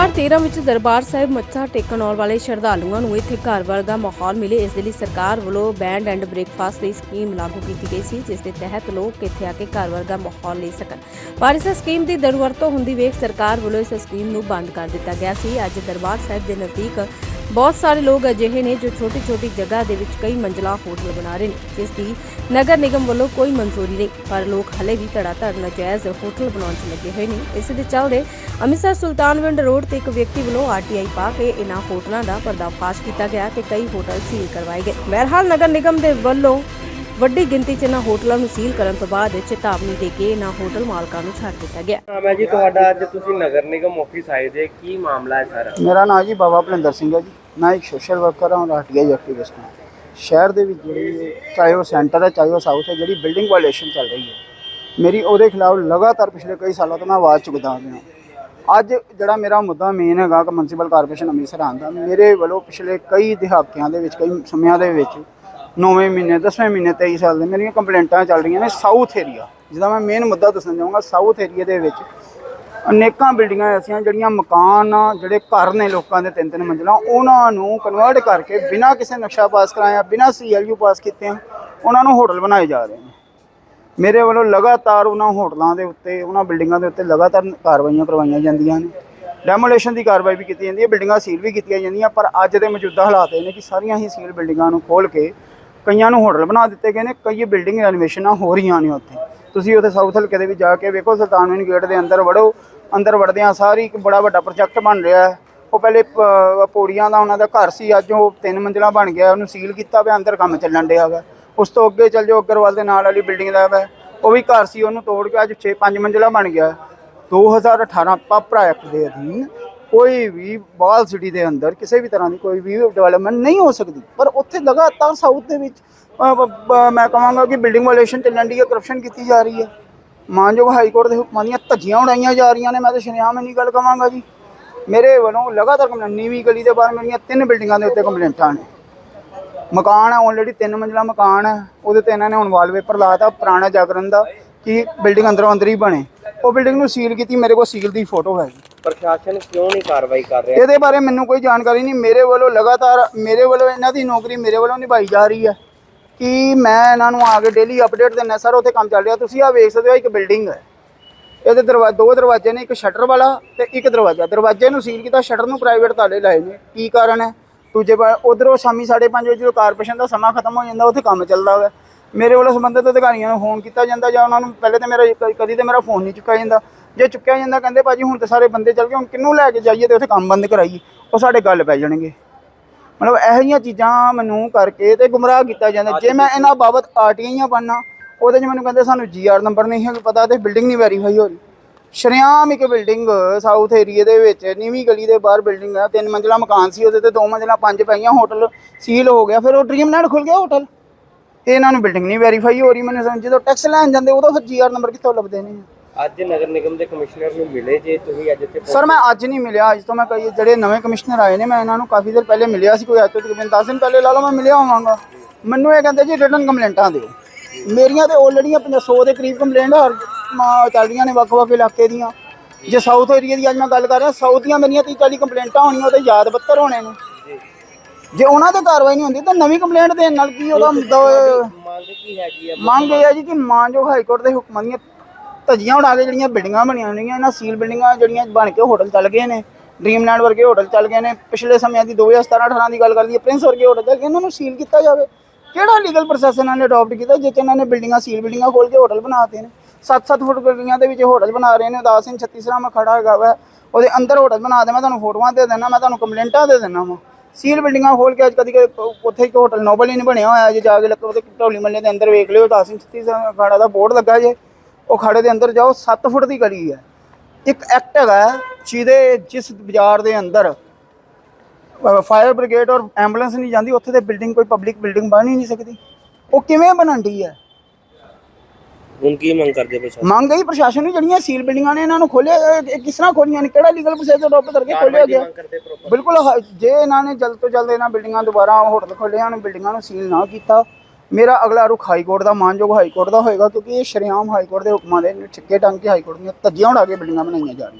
2013 ਵਿੱਚ ਦਰਬਾਰ ਸਾਹਿਬ ਮੱਥਾ ਟੇਕਣ ਆਉਣ ਵਾਲੇ ਸ਼ਰਧਾਲੂਆਂ ਨੂੰ ਇੱਥੇ ਘਰ ਵਰਗਾ ਮਾਹੌਲ ਮਿਲੇ। ਇਸ ਦੇ ਲਈ ਸਰਕਾਰ ਵੱਲੋਂ ਬੈਂਡ ਐਂਡ ਬ੍ਰੇਕਫਾਸਟ ਦੀ ਸਕੀਮ ਲਾਗੂ ਕੀਤੀ ਗਈ ਸੀ, ਜਿਸ ਦੇ ਤਹਿਤ ਲੋਕ ਇੱਥੇ ਆ ਕੇ ਘਰ ਵਰਗਾ ਮਾਹੌਲ ਲੈ ਸਕਣ। ਪਰ ਇਸ ਸਕੀਮ ਦੀ ਦੁਰਵਰਤੋਂ ਹੁੰਦੀ ਵੇਖ ਸਰਕਾਰ ਵੱਲੋਂ ਇਸ ਸਕੀਮ ਨੂੰ ਬੰਦ ਕਰ ਦਿੱਤਾ ਗਿਆ ਸੀ। ਅੱਜ ਦਰਬਾਰ ਸਾਹਿਬ ਦੇ ਨਜ਼ਦੀਕ ਬਹੁਤ ਸਾਰੇ ਲੋਕ ਅਜਿਹੇ ਨੇ ਜੋ ਛੋਟੀ ਛੋਟੀ ਜਗ੍ਹਾ ਦੇ ਵਿੱਚ ਕਈ ਮੰਜ਼ਲਾ ਹੋਟਲ ਬਣਾ ਰਹੇ ਨੇ, ਜਿਸ ਦੀ ਨਗਰ ਨਿਗਮ ਵੱਲੋਂ ਕੋਈ ਮਨਜ਼ੂਰੀ ਨਹੀਂ। ਪਰ ਲੋਕ ਹਲੇ ਵੀ ਧੜਾਧੜ ਨਜਾਇਜ਼ ਹੋਟਲ ਬਣਾਉਣ 'ਚ ਲੱਗੇ ਹੋਏ ਨੇ। ਇਸ ਦੇ ਚੱਲਦੇ ਅੰਮ੍ਰਿਤਸਰ ਸੁਲਤਾਨਵਿੰਡ ਰੋਡ ਤੇ ਇੱਕ ਵਿਅਕਤੀ ਵੱਲੋਂ ਆਰਟੀਆਈ ਪਾ ਕੇ ਇਨ੍ਹਾਂ ਹੋਟਲਾਂ ਦਾ ਪਰਦਾਫਾਸ਼ ਕੀਤਾ ਗਿਆ ਤੇ ਕਈ ਹੋਟਲ ਸੀਲ ਕਰਵਾਏ ਗਏ। ਬਹਰਹਾਲ ਨਗਰ ਨਿਗਮ ਦੇ ਵੱਲੋਂ ਵੱਡੀ ਗਿਣਤੀ 'ਚ ਇਹਨਾਂ ਹੋਟਲਾਂ ਨੂੰ ਸੀਲ ਕਰਨ ਤੋਂ ਬਾਅਦ ਚੇਤਾਵਨੀ ਦੇ ਕੇ ਇਹਨਾਂ ਹੋਟਲ ਮਾਲਕਾਂ ਨੂੰ ਛੱਡ ਦਿੱਤਾ ਗਿਆ। ਨਾਮ ਹੈ ਜੀ ਤੁਹਾਡਾ ਅੱਜ ਤੁਸੀਂ ਨਗਰ ਨਿਗਮ ਆਫਿਸ ਆਏ ਜੇ ਕੀ ਮਾਮਲਾ ਹੈ ਸਾਰਾ? ਮੇਰਾ ਨਾਮ ਜੀ ਬਾਬਾ ਭਲਿੰਦਰ ਸਿੰਘ ਹੈ ਜੀ। ਮੈਂ ਇੱਕ ਸੋਸ਼ਲ ਵਰਕਰ ਹਾਂ ਆਰਟੀਆਈ ਐਕਟਿਵਿਸਟ ਹਾਂ। ਸ਼ਹਿਰ ਦੇ ਵਿੱਚ ਜਿਹੜੀ ਚਾਹੇ ਉਹ ਸੈਂਟਰ ਹੈ ਚਾਹੇ ਉਹ ਸਾਊਥ ਹੈ ਜਿਹੜੀ ਬਿਲਡਿੰਗ ਵਾਇਲੇਸ਼ਨ ਚੱਲ ਰਹੀ ਹੈ। ਮੇਰੀ ਉਹਦੇ ਖਿਲਾਫ ਲਗਾਤਾਰ ਪਿਛਲੇ ਕਈ ਸਾਲਾਂ ਤੋਂ ਮੈਂ ਆਵਾਜ਼ ਚੁੱਕਦਾ ਆ ਰਿਹਾ ਅੱਜ ਜਿਹੜਾ ਮੇਰਾ ਮੁੱਦਾ ਮੇਨ ਹੈਗਾ ਕਿ ਮਿਊਨਿਸਪਲ ਕਾਰਪੋਰੇਸ਼ਨ ਅੰਮ੍ਰਿਤਸਰ ਆਉਣ ਦਾ ਮੇਰੇ ਵੱਲੋਂ ਪਿਛਲੇ ਕਈ ਦਹਾਕਿਆਂ ਦੇ ਵਿੱਚ ਕਈ ਸਮਿਆਂ ਦੇ ਵਿੱਚ 9ਵੇਂ ਮਹੀਨੇ 10ਵੇਂ ਮਹੀਨੇ 23 ਸਾਲ ਦੇ ਮੇਰੀਆਂ ਕੰਪਲੇਂਟਾਂ ਚੱਲ ਰਹੀਆਂ ਨੇ ਸਾਊਥ ਏਰੀਆ ਜਿਹਦਾ ਮੈਂ ਮੇਨ ਮੁੱਦਾ ਦੱਸਣਾ ਚਾਹੂੰਗਾ ਸਾਊਥ ਏਰੀਆ ਦੇ ਵਿੱਚ ਅਨੇਕਾਂ ਬਿਲਡਿੰਗਾਂ ਐਸੀਆਂ ਜਿਹੜੀਆਂ ਮਕਾਨ ਆ, ਜਿਹੜੇ ਘਰ ਨੇ ਲੋਕਾਂ ਦੇ ਤਿੰਨ ਤਿੰਨ ਮੰਜ਼ਿਲਾਂ ਉਹਨਾਂ ਨੂੰ ਕਨਵਰਟ ਕਰਕੇ ਬਿਨਾਂ ਕਿਸੇ ਨਕਸ਼ਾ ਪਾਸ ਕਰਾਇਆ ਬਿਨਾਂ ਸੀਐਲਯੂ ਪਾਸ ਕੀਤੇ ਉਹਨਾਂ ਨੂੰ ਹੋਟਲ ਬਣਾਏ ਜਾ ਰਹੇ ਨੇ। ਮੇਰੇ ਵੱਲੋਂ ਲਗਾਤਾਰ ਉਹਨਾਂ ਹੋਟਲਾਂ ਦੇ ਉੱਤੇ ਉਹਨਾਂ ਬਿਲਡਿੰਗਾਂ ਦੇ ਉੱਤੇ ਲਗਾਤਾਰ ਕਾਰਵਾਈਆਂ ਕਰਵਾਈਆਂ ਜਾਂਦੀਆਂ ਨੇ। ਡੈਮੋਲੇਸ਼ਨ ਦੀ ਕਾਰਵਾਈ ਵੀ ਕੀਤੀ ਜਾਂਦੀ ਹੈ ਬਿਲਡਿੰਗਾਂ ਸੀਲ ਵੀ ਕੀਤੀਆਂ ਜਾਂਦੀਆਂ ਪਰ ਅੱਜ ਦੇ ਮੌਜੂਦਾ ਹਾਲਾਤ ਇਹ ਨੇ ਕਿ ਸਾਰੀਆਂ ਹੀ ਸੀਲ ਬਿਲਡਿੰਗਾਂ ਨੂੰ ਖੋਲ ਕੇ ਕਈਆਂ ਨੂੰ ਹੋਟਲ ਬਣਾ ਦਿੱਤੇ ਗਏ ਨੇ, ਕਈ ਬਿਲਡਿੰਗ ਰੈਨੋਵੇਸ਼ਨਾਂ ਹੋ ਰਹੀਆਂ ਨੇ ਉੱਥੇ। ਤੁਸੀਂ ਉੱਥੇ ਸਾਊਥ ਹਲਕੇ ਦੇ ਵਿੱਚ ਜਾ ਕੇ ਵੇਖੋ ਸੁਲਤਾਨਵਿੰਡ ਗੇਟ ਦੇ ਅੰਦਰ ਵੜੋ, ਅੰਦਰ ਵੜਦਿਆਂ ਸਾਰੀ ਇੱਕ ਬੜਾ ਵੱਡਾ ਪ੍ਰੋਜੈਕਟ ਬਣ ਰਿਹਾ ਹੈ। ਉਹ ਪਹਿਲੇ ਪੌੜੀਆਂ ਦਾ ਉਹਨਾਂ ਦਾ ਘਰ ਸੀ, ਅੱਜ ਉਹ ਤਿੰਨ ਮੰਜ਼ਿਲਾ ਬਣ ਗਿਆ, ਉਹਨੂੰ ਸੀਲ ਕੀਤਾ ਪਿਆ, ਅੰਦਰ ਕੰਮ ਚੱਲਣ ਡਿਆ ਵਾ। ਉਸ ਤੋਂ ਅੱਗੇ ਚੱਲ ਜਾਓ, ਅਗਰਵਾਲ ਦੇ ਨਾਲ ਵਾਲੀ ਬਿਲਡਿੰਗ ਦਾ ਵਾ। ਉਹ ਵੀ ਘਰ ਸੀ, ਉਹਨੂੰ ਤੋੜ ਕੇ ਅੱਜ 6 5 ਮੰਜ਼ਿਲਾ ਬਣ ਗਿਆ। 2018 ਪਾਪਰਾ ਐਕਟ ਦੇ ਅਧੀਨ ਕੋਈ ਵੀ ਬਾਲ ਸਿਟੀ ਦੇ ਅੰਦਰ ਕਿਸੇ ਵੀ ਤਰ੍ਹਾਂ ਦੀ ਕੋਈ ਵੀ ਡਿਵੈਲਪਮੈਂਟ ਨਹੀਂ ਹੋ ਸਕਦੀ। ਪਰ ਉੱਥੇ ਲਗਾਤਾਰ ਸਾਊਥ ਦੇ ਵਿੱਚ ਮੈਂ ਕਹਾਂਗਾ ਕਿ ਬਿਲਡਿੰਗ ਵਾਇਲੇਸ਼ਨ ਚੱਲਣ ਦੀ ਹੈ ਕਰਪਸ਼ਨ ਕੀਤੀ ਜਾ ਰਹੀ ਹੈ। ਮਾਨਯੋਗ ਹਾਈ ਕੋਰਟ ਦੇ ਹੁਕਮਾਂ ਦੀਆਂ ਧੱਜੀਆਂ ਉਡਾਈਆਂ ਜਾ ਰਹੀਆਂ ਨੇ, ਮੈਂ ਤਾਂ ਸ਼ਰੇਆਮ ਇੰਨੀ ਗੱਲ ਕਹਾਂਗਾ ਜੀ। ਮੇਰੇ ਵੱਲੋਂ ਲਗਾਤਾਰ ਕੰਪਲੇਂਟ ਨੀਵੀਂ ਗਲੀ ਦੇ ਬਾਹਰ ਮੇਰੀਆਂ ਤਿੰਨ ਬਿਲਡਿੰਗਾਂ ਦੇ ਉੱਤੇ ਕੰਪਲੇਂਟਾਂ ਨੇ ਮਕਾਨ ਹੈ ਆਲਰੇਡੀ ਤਿੰਨ ਮੰਜ਼ਲਾ ਮਕਾਨ ਹੈ ਉਹਦੇ ਤੇ ਇਹਨਾਂ ਨੇ ਹੁਣ ਵਾਲਪੇਪਰ ਲਾਤਾ, ਪੁਰਾਣਾ ਜਾਗਰਨ ਦਾ, ਕਿ ਬਿਲਡਿੰਗ ਅੰਦਰੋਂ ਅੰਦਰ ਹੀ ਬਣੇ। ਉਹ ਬਿਲਡਿੰਗ ਨੂੰ ਸੀਲ ਕੀਤੀ, ਮੇਰੇ ਕੋਲ ਸੀਲ ਦੀ ਫੋਟੋ ਹੈ ਪ੍ਰਸ਼ਾਸਨ ਕਿਉਂ ਨਹੀਂ ਕਾਰਵਾਈ ਕਰ ਰਿਹਾ? ਇਹਦੇ ਬਾਰੇ ਮੈਨੂੰ ਕੋਈ ਜਾਣਕਾਰੀ ਨਹੀਂ। ਮੇਰੇ ਵੱਲੋਂ ਲਗਾਤਾਰ, ਮੇਰੇ ਵੱਲੋਂ ਇਹਨਾਂ ਦੀ ਨੌਕਰੀ ਮੇਰੇ ਵੱਲੋਂ ਨਿਭਾਈ ਜਾ ਰਹੀ ਹੈ ਕਿ ਮੈਂ ਇਹਨਾਂ ਨੂੰ ਆ ਕੇ ਡੇਲੀ ਅਪਡੇਟ ਦਿੰਦਾ, ਸਰ, ਉੱਥੇ ਕੰਮ ਚੱਲ ਰਿਹਾ। ਤੁਸੀਂ ਆ ਵੇਖ ਸਕਦੇ ਹੋ, ਇੱਕ ਬਿਲਡਿੰਗ ਹੈ। ਇਹਦੇ ਦਰਵਾਜ਼ੇ ਦੋ ਦਰਵਾਜ਼ੇ ਨੇ, ਇੱਕ ਸ਼ਟਰ ਵਾਲਾ ਤੇ ਇੱਕ ਦਰਵਾਜ਼ਾ। ਦਰਵਾਜ਼ੇ ਨੂੰ ਸੀਲ ਕੀਤਾ ਸ਼ਟਰ ਨੂੰ ਪ੍ਰਾਈਵੇਟ ਤਾਲੇ ਲਾਏ ਨੇ। ਕੀ ਕਾਰਨ ਹੈ? ਦੂਜੇ ਉਧਰੋਂ ਸ਼ਾਮੀ 5:30 ਵਜੇ ਜਦੋਂ ਕਾਰਪੋਰੇਸ਼ਨ ਦਾ ਸਮਾਂ ਖਤਮ ਹੋ ਜਾਂਦਾ, ਉੱਥੇ ਕੰਮ ਚੱਲਦਾ ਹੋਵੇ ਮੇਰੇ ਵੱਲੋਂ ਸੰਬੰਧਿਤ ਅਧਿਕਾਰੀਆਂ ਨੂੰ ਫੋਨ ਕੀਤਾ ਜਾਂਦਾ ਜਾਂ ਉਹਨਾਂ ਨੂੰ, ਪਹਿਲੇ ਤਾਂ ਮੇਰਾ ਕਦੀ ਤੇ ਮੇਰਾ ਫੋਨ ਨਹੀਂ ਚੁੱਕਿਆ ਜਾਂਦਾ। ਜੇ ਚੁੱਕਿਆ ਜਾਂਦਾ ਕਹਿੰਦੇ ਭਾਜੀ ਹੁਣ ਤੇ ਸਾਰੇ ਬੰਦੇ ਚੱਲ ਗਏ, ਹੁਣ ਕਿਹਨੂੰ ਲੈ ਕੇ ਜਾਈਏ ਤੇ ਉੱਥੇ ਕੰਮ ਬੰਦ ਕਰਾਈਏ? ਉਹ ਸਾਡੇ ਗੱਲ ਪੈ ਜਾਣਗੇ। ਮਤਲਬ ਇਹੋ ਜਿਹੀਆਂ ਚੀਜ਼ਾਂ ਮੈਨੂੰ ਕਰਕੇ ਤੇ ਗੁੰਮਰਾਹ ਕੀਤਾ ਜਾਂਦਾ। ਜੇ ਮੈਂ ਇਹਨਾਂ ਬਾਬਤ ਆਰਟੀਆਈਆਂ ਬਣਨਾ, ਉਹਦੇ 'ਚ ਮੈਨੂੰ ਕਹਿੰਦੇ ਸਾਨੂੰ ਜੀਆਰ ਨੰਬਰ ਨਹੀਂ ਹੈ ਪਤਾ ਤੇ ਬਿਲਡਿੰਗ ਨਹੀਂ ਵੈਰੀਫਾਈ ਹੋ ਰਹੀ। ਸ਼ਰੇਆਮ ਇੱਕ ਬਿਲਡਿੰਗ ਸਾਊਥ ਏਰੀਏ ਦੇ ਵਿੱਚ, ਨੀਵੀਂ ਗਲੀ ਦੇ ਬਾਹਰ ਬਿਲਡਿੰਗ ਆ, ਤਿੰਨ ਮੰਜ਼ਿਲਾ ਮਕਾਨ ਸੀ ਉਹਦੇ ਤੇ, ਦੋ ਮੰਜ਼ਿਲਾ ਪੰਜ ਪਈਆਂ ਹੋਟਲ ਸੀਲ ਹੋ ਗਿਆ, ਫਿਰ ਉਹ ਡ੍ਰੀਮਲੈਂਡ ਖੁੱਲ ਗਿਆ ਹੋਟਲ ਇਹ ਇਹਨਾਂ ਨੂੰ ਬਿਲਡਿੰਗ ਨਹੀਂ ਵੈਰੀਫਾਈ ਹੋ ਰਹੀ, ਮੈਨੂੰ ਸਮਝ ਜਦੋਂ ਟੈਕਸ ਲੈਣ ਜਾਂਦੇ, ਉਦੋਂ ਫਿਰ ਜੀਆਰ ਨੰਬਰ ਕਿੱਥੋਂ ਲੱਭਦੇ ਨੇ? ਅੱਜ ਨਗਰ ਨਿਗਮ ਦੇ ਕਮਿਸ਼ਨਰ ਨੂੰ ਮਿਲੇ ਜੇ ਤੁਸੀਂ ਅੱਜ ਇੱਥੇ ਸਰ ਮੈਂ ਅੱਜ ਨਹੀਂ ਮਿਲਿਆ। ਅੱਜ ਤੋਂ ਮੈਂ ਕਈ ਜਿਹੜੇ ਨਵੇਂ ਕਮਿਸ਼ਨਰ ਆਏ ਨੇ ਮੈਂ ਇਹਨਾਂ ਨੂੰ ਕਾਫੀ ਦੇਰ ਪਹਿਲੇ ਮਿਲਿਆ ਸੀ ਕੋਈ ਅੱਜ ਤੋਂ ਤਕਰੀਬਨ 10 ਦਿਨ ਪਹਿਲੇ ਲਾ ਲਓ ਮੈਂ ਮਿਲਿਆ ਹੋਵਾਂਗਾ। ਮੈਨੂੰ ਇਹ ਕਹਿੰਦੇ ਜੀ ਰਿਟਰਨ ਕੰਪਲੇਂਟਾਂ ਦਿਓ। ਮੇਰੀਆਂ ਤੇ ਆਲਰੇਡੀ 100 ਦੇ ਕਰੀਬ ਕੰਪਲੇਂਟ ਹਰ ਮ- ਚੱਲ ਰਹੀਆਂ ਨੇ ਵੱਖ-ਵੱਖ ਇਲਾਕੇ ਦੀਆਂ। ਜੇ ਸਾਊਥ ਏਰੀਆ ਦੀ ਅੱਜ ਮੈਂ ਗੱਲ ਕਰ ਰਿਹਾ ਸਾਊਥ ਦੀਆਂ ਮੇਰੀਆਂ 30 40 ਕੰਪਲੇਂਟਾਂ ਹੋਣੀਆਂ ਉਹਦੇ ਯਾਦ ਬੱਤਰ ਹੋਣੇ ਨੇ। ਜੇ। ਉਹਨਾਂ ਤੇ ਕਾਰਵਾਈ ਨਹੀਂ ਹੁੰਦੀ ਤਾਂ ਨਵੀਂ ਕੰਪਲੇਂਟ ਦੇਣ ਨਾਲ ਕੀ ਉਹਦਾ ਮੰਗ ਕੀ ਹੈਗੀ ਹੈ ਮੰਗ ਇਹ ਹੈ ਜੀ ਕਿ ਮਾਨਯੋਗ ਹਾਈ ਕੋਰਟ ਦੇ ਹੁਕਮਾਂ ਦੀਆਂ ਧੱਜੀਆਂ ਉਡਾ ਕੇ ਜਿਹੜੀਆਂ ਬਿਲਡਿੰਗਾਂ ਬਣੀਆਂ ਹੋਈਆਂ ਇਹਨਾਂ ਸੀਲ ਬਿਲਡਿੰਗਾਂ ਜਿਹੜੀਆਂ ਬਣ ਕੇ ਹੋਟਲ ਚੱਲ ਗਏ ਨੇ ਡ੍ਰੀਮਲੈਂਡ ਵਰਗੇ ਹੋਟਲ ਚੱਲ ਗਏ ਨੇ, ਪਿਛਲੇ ਸਮਿਆਂ ਦੀ 2017 18 ਦੀ ਗੱਲ ਕਰਦੀ ਹੈ ਪ੍ਰਿੰਸ ਵਰਗੇ ਹੋਟਲ ਚੱਲ ਗਏ, ਇਹਨਾਂ ਨੂੰ ਸੀਲ ਕੀਤਾ ਜਾਵੇ। ਕਿਹੜਾ ਲੀਗਲ ਪ੍ਰੋਸੈਸ ਇਹਨਾਂ ਨੇ ਅਡਾਪਟ ਕੀਤਾ, ਜਿਸ ਇਹਨਾਂ ਨੇ ਬਿਲਡਿੰਗਾਂ, ਸੀਲ ਬਿਲਡਿੰਗਾਂ ਖੋਲ ਕੇ ਹੋਟਲ ਬਣਾਤੇ ਨੇ? 7-7 ਫੁੱਟ ਬਿਲਡਿੰਗਾਂ ਦੇ ਵਿੱਚ ਹੋਟਲ ਬਣਾ ਰਹੇ ਨੇ ਉਦਾਸ ਸਿੰਘ ਛੱਤੀਸਰਾ ਮੈਂ ਖੜਾ ਹੈਗਾ ਵਾ, ਉਹਦੇ ਅੰਦਰ ਹੋਟਲ ਬਣਾ ਦੇ, ਮੈਂ ਤੁਹਾਨੂੰ ਫੋਟੋਆਂ ਦੇ ਦੇਣਾ ਮੈਂ ਤੁਹਾਨੂੰ ਕੰਪਲੇਂਟਾਂ ਦੇ ਦੇਣਾ ਵਾ। ਸੀਲ ਬਿਲਡਿੰਗਾਂ ਖੋਲ ਕੇ ਅੱਜ ਕਦੀ ਕਦੀ ਉੱਥੇ ਇੱਕ ਹੋਟਲ ਨੋਬਲ ਹੀ ਨਹੀਂ ਬਣਿਆ ਹੋਇਆ, ਜੇ ਜਾ ਕੇ ਲੱਗ ਉਹਦੇ ਢੋਲੀ ਮੱਲੇ ਦੇ ਅੰਦਰ ਵੇਖ ਲਿਓ ਉਦਾਸ ਸਿੰਘ ਛੱਤੀਸਰਾ ਖੜਾ ਦਾ ਬੋਰਡ ਲੱਗਾ ਜੇ। ਉਹ ਖਾੜੇ ਦੇ ਅੰਦਰ ਜਾਓ 7 ਫੁੱਟ ਦੀ ਗਲੀ ਹੈ। ਇੱਕ ਐਕਟ ਹੈਗਾ ਹੈ, ਜਿਹਦੇ ਜਿਸ ਬਾਜ਼ਾਰ ਦੇ ਅੰਦਰ ਫਾਇਰ ਬ੍ਰਿਗੇਡ ਔਰ ਐਂਬੂਲੈਂਸ ਨਹੀਂ ਜਾਂਦੀ ਉੱਥੇ ਤੇ ਬਿਲਡਿੰਗ ਕੋਈ ਪਬਲਿਕ ਬਿਲਡਿੰਗ ਬਣ ਹੀ ਨਹੀਂ ਸਕਦੀ। ਉਹ ਕਿਵੇਂ ਬਣਾਉਂਦੀ ਹੈ? ਹੁਣ ਕੀ ਮੰਗ ਕਰਦੇ ਪ੍ਰਸ਼ਾਸਨ? ਮੰਗ ਗਈ ਪ੍ਰਸ਼ਾਸਨ ਨੂੰ ਜਿਹੜੀਆਂ ਸੀਲ ਬਿਲਡਿੰਗਾਂ ਨੇ ਇਹਨਾਂ ਨੂੰ ਖੋਲਿਆ ਕਿਸ ਤਰ੍ਹਾਂ ਖੋਲੀਆਂ ਨੇ? ਕਿਹੜਾ ਲੀਗਲ ਪ੍ਰੋਸੈਸ ਅਡਾਪਟ ਕਰਕੇ ਖੋਲਿਆ ਗਿਆ? ਬਿਲਕੁਲ ਹ- ਜੇ ਇਹਨਾਂ ਨੇ ਜਲਦ ਤੋਂ ਜਲਦ ਇਹਨਾਂ ਬਿਲਡਿੰਗਾਂ ਦੁਬਾਰਾ ਹੋਟਲ ਖੋਲ੍ਹੇ ਹਨ ਬਿਲਡਿੰਗਾਂ ਨੂੰ ਸੀਲ ਨਾ ਕੀਤਾ ਮੇਰਾ ਅਗਲਾ ਰੁਖ ਹਾਈ ਕੋਰਟ ਦਾ ਮਾਨਯੋਗ ਹਾਈ ਕੋਰਟ ਦਾ ਹੋਏਗਾ ਕਿਉਂਕਿ ਇਹ ਸ਼ਰੇਆਮ ਹਾਈ ਕੋਰਟ ਦੇ ਹੁਕਮਾਂ ਦੇ ਠਿੱਕੇ ਟੰਗ ਕੇ ਹਾਈ ਕੋਰਟ ਦੀਆਂ ਧੱਜੀਆਂ ਉਡਾ ਕੇ ਬਿਲਡਿੰਗਾਂ ਬਣਾਈਆਂ ਜਾ ਰਹੀਆਂ।